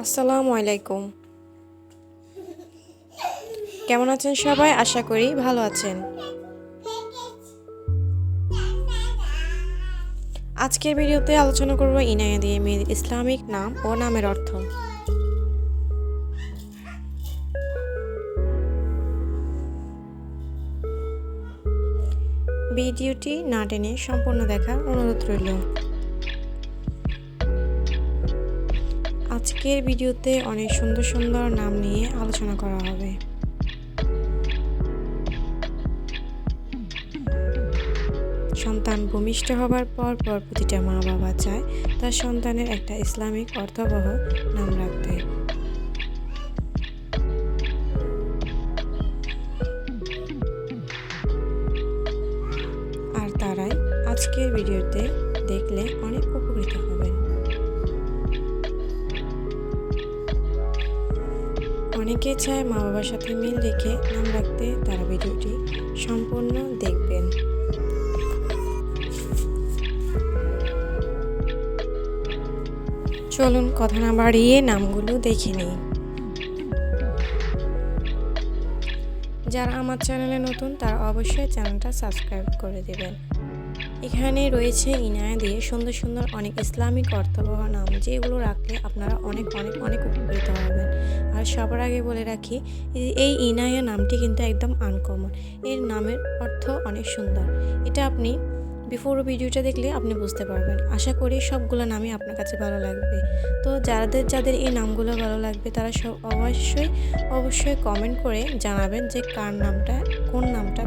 আসসালামু আলাইকুম। কেমন আছেন সবাই? আশা করি ভালো আছেন। আজকের ভিডিওতে আলোচনা করব দিয়ে মেয়েদের ইসলামিক নাম ও নামের অর্থ। ভিডিওটি না টেনে সম্পূর্ণ দেখার অনুরোধ রইল। আজকের ভিডিওতে অনেক সুন্দর সুন্দর নাম নিয়ে আলোচনা করা হবে। সন্তান ভূমিষ্ঠ হবার পর পর প্রতিটা মা বাবা চায় তার সন্তানের একটা ইসলামিক অর্থবহ নাম রাখতে। আর তারাই আজকের ভিডিওতে দেখলে অনেক উপকৃত হবেন। অনেকে চায় মা বাবার সাথে মিল রেখে নাম রাখতে তারা ভিডিওটি সম্পূর্ণ দেখবেন। চলুন কথা না বাড়িয়ে নামগুলো দেখে নিই। যারা আমার চ্যানেলে নতুন, তারা অবশ্যই চ্যানেলটা সাবস্ক্রাইব করে দেবেন। এখানে রয়েছে ইনায়া দিয়ে সুন্দর সুন্দর অনেক ইসলামিক অর্থবহ নাম, যেগুলো রাখলে আপনারা অনেক অনেক অনেক উপকৃত হবেন। আর সবার আগে বলে রাখি, এই ইনায়া নামটি কিন্তু একদম আনকমন এর নামের অর্থ অনেক সুন্দর। এটা আপনি বিফোর ভিডিওটা দেখলে আপনি বুঝতে পারবেন। আশা করি সবগুলো নামই আপনার কাছে ভালো লাগবে। তো যাদের যাদের এই নামগুলো ভালো লাগবে, তারা সব অবশ্যই অবশ্যই কমেন্ট করে জানাবেন যে কার নামটা কোন নামটা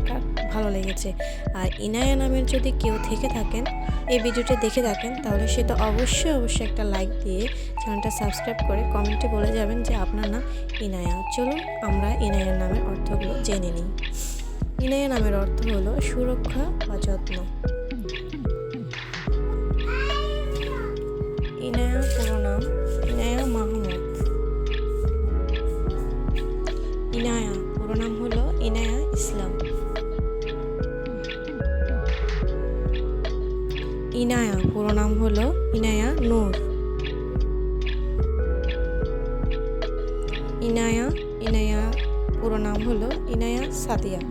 ভালো লেগেছে। আর ইনায়া নামের যদি কেউ থেকে থাকেন, এই ভিডিওটা দেখে থাকেন, তাহলে সেটা অবশ্যই অবশ্যই একটা লাইক দিয়ে চ্যানেলটা সাবস্ক্রাইব করে কমেন্টে বলে যাবেন যে আপনার নাম ইনায়া। চলুন আমরা ইনায়া নামের অর্থগুলো জেনে নিই। ইনায়া নামের অর্থ হলো সুরক্ষা বা যত্ন। ইনায়া ইনায়া মাহমুদ। ইনায়া নাম হলো ইনায়া ইসলাম। ইনায়া, পুরো নাম হলো ইনায়া নূর। ইনায়া ইনায়া, পুরো নাম হলো ইনায়া সাদিয়া।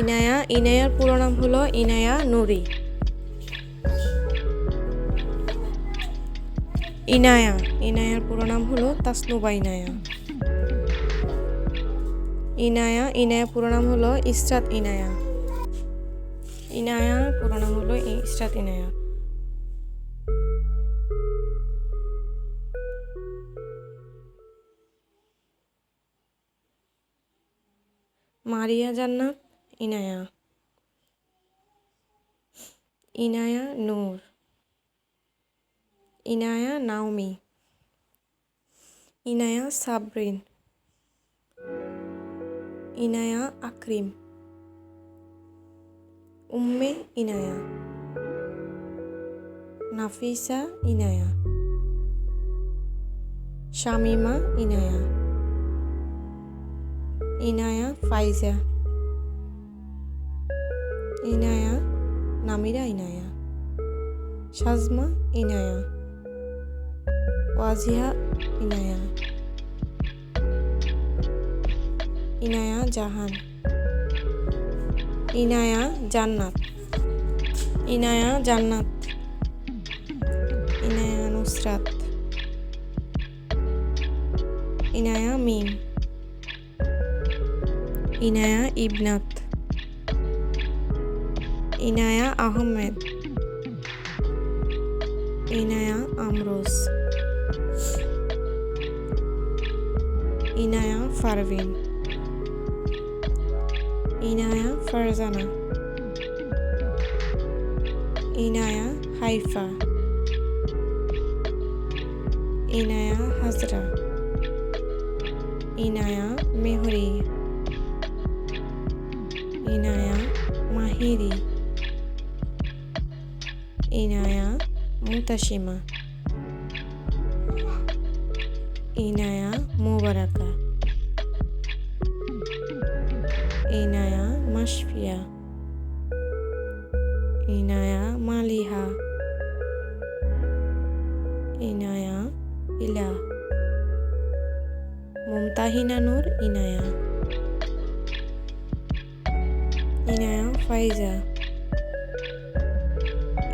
ইনায়া, ইনায়ার পুরো নাম হলো ইনায়া নুরি। ইনায়া, ইনায়ার পুরো নাম হলো তাসনুবা ইনায়া। ইনায়া ইনায়া পুরো নাম হলো ইসরাত ইনায়া। ইনায়া পুরো নাম হলো ইসরাত ইনায়া। মারিয়া জান্নাত, ইনায়া। ইনায়া নূর। ইনায়া নাওমি। ইনায়া সাবরিন। ইনায়া আক্রিম উম্মে ইনায়া নাফিসা ইনায়া শামিমা ইনায়া ইনায়া ফাইজা ইনায়া নামিরা ইনায়া সাজমা ইনায়া ওয়াজিহা ইনায়া ইনায়া জাহান। ইনায়া জান্নাত। ইনায়া জান্নাত। ইনায়া নুসরাত। ইনায়া মিম। ইনায়া ইবনাত। ইনায়া আহমেদ। ইনায়া আমরোজ। ইনায়া ফারভিন। ইনায়া ফারজানা ইনায়া হাইফা ইনায়া হাজরা ইনায়া মেহরি ইনায়া মাহিরি ইনায়া মুতাসিমা ইনায়া মুবারাকা ইনায়া মাশফিয়া ইনায়া মালিহা ইনায়া ইলা মুমতাহিনা নূর ইনায়া ইনায়া ফাইজা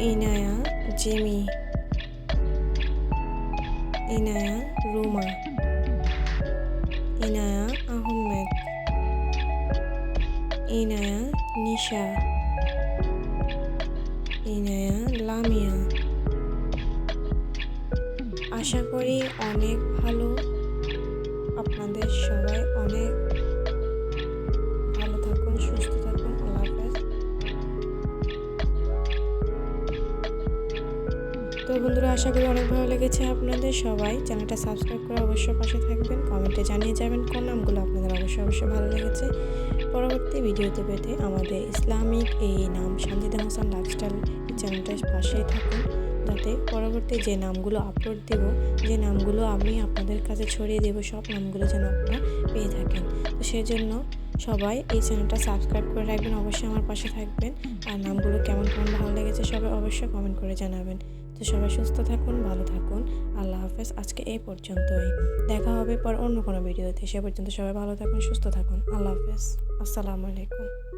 ইনায়া জেমি ইনায়া রুমা ইনায়া নিশা ইনায়া লামিয়া আশা করি অনেক ভালো। আপনাদের সবাই অনেক ভালো থাকুন সুস্থ তো বন্ধুরা, আশা করি অনেক ভালো লেগেছে আপনাদের সবাই। চ্যানেলটা সাবস্ক্রাইব করে অবশ্যই পাশে থাকবেন। কমেন্টে জানিয়ে যাবেন কোন নামগুলো আপনাদের অবশ্যই অবশ্যই ভালো লেগেছে। পরবর্তী ভিডিওতে পেতে আমাদের ইসলামিক এই নাম সানজিদা হাসান লাইফস্টাইল চ্যানেলটার পাশেই থাকুন। যাতে পরবর্তী যে নামগুলো আপলোড দেব, যে নামগুলো আমি আপনাদের কাছে ছড়িয়ে দেব, সব নামগুলো যেন আপনারা পেয়ে থাকেন। তো সেই জন্য সবাই এই চ্যানেলটা সাবস্ক্রাইব করে রাখবেন, অবশ্যই আমার পাশে থাকবেন। আর নামগুলো কেমন কেমন ভালো লেগেছে, সবাই অবশ্যই কমেন্ট করে জানাবেন। তো সবাই সুস্থ থাকুন, ভালো থাকুন। আল্লাহ হাফেজ। আজকে এই পর্যন্তই। দেখা হবে পর অন্য কোনো ভিডিওতে। সে পর্যন্ত সবাই ভালো থাকুন, সুস্থ থাকুন। আল্লাহ হাফেজ। আসসালামু আলাইকুম।